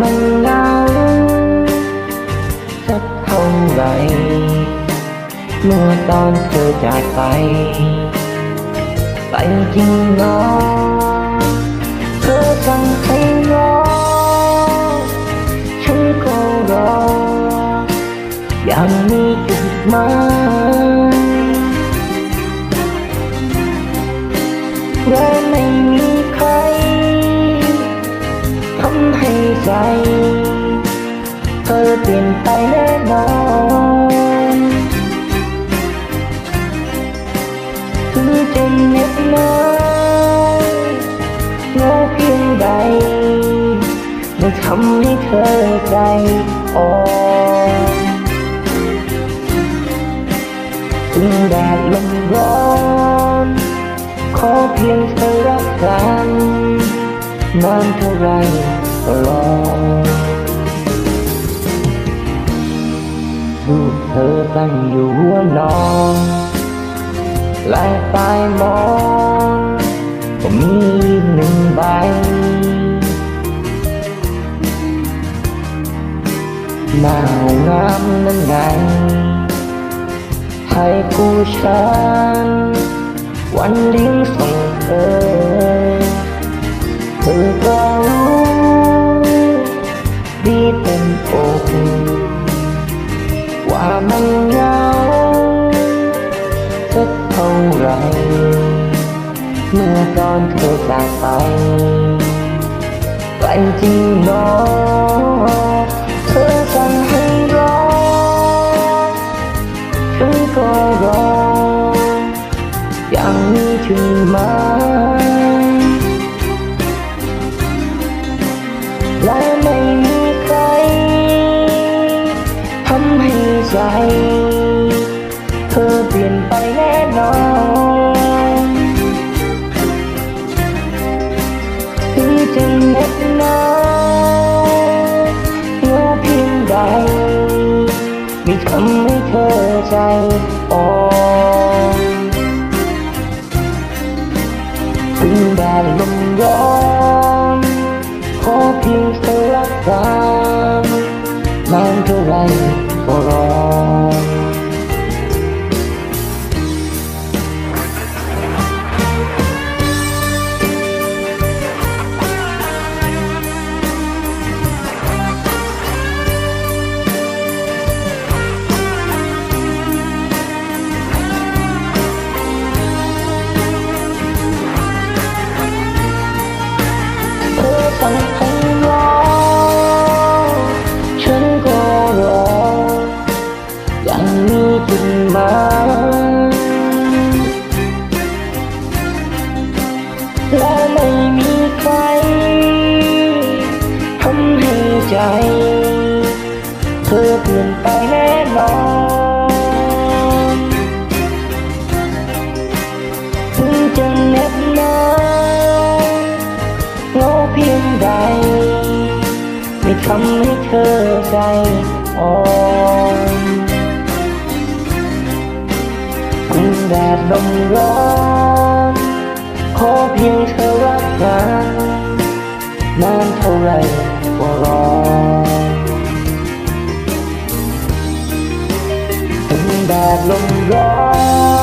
มันเหงาสักเท่าไหรเมื่อตอนเธอจากไป ไปจริงเนาะเธอสั่งให้รอฉันก็รอยังมีจุดหมาย ใจ เธอเปลี่ยนไปแน่นอนถึงจะเหน็บนาวเหงาเพียงใดไม่ทำให้เธอใจอ่อนถึงแดดลมร้อนขอเพียงเธอรักกันนานเท่าไร ก็รอรูปเธอตั้งอยู่หัวนอนและต้หมอนก็มีหนึ่งใบ หนาห้องน้ำนั้นไงให้ผู้ฉันวันเลี้ยงส่งเธอ มื่อตอนเธอจากไปไกลจริงเนาะเธอสั่งใำให้เธอใจอ่อนถึงแดดลมร้อน ขอเพียงเธอรักษา เธอเปลี่ยนไปแน่นอนถึงจะเหน็บหนาวเงาเพียงใดไม่ทำให้เธอใจอ่อนถึงแดดลมร้อนขอเพียงเธอรักกันนานเท่าไรก็รอ đạt lòng gói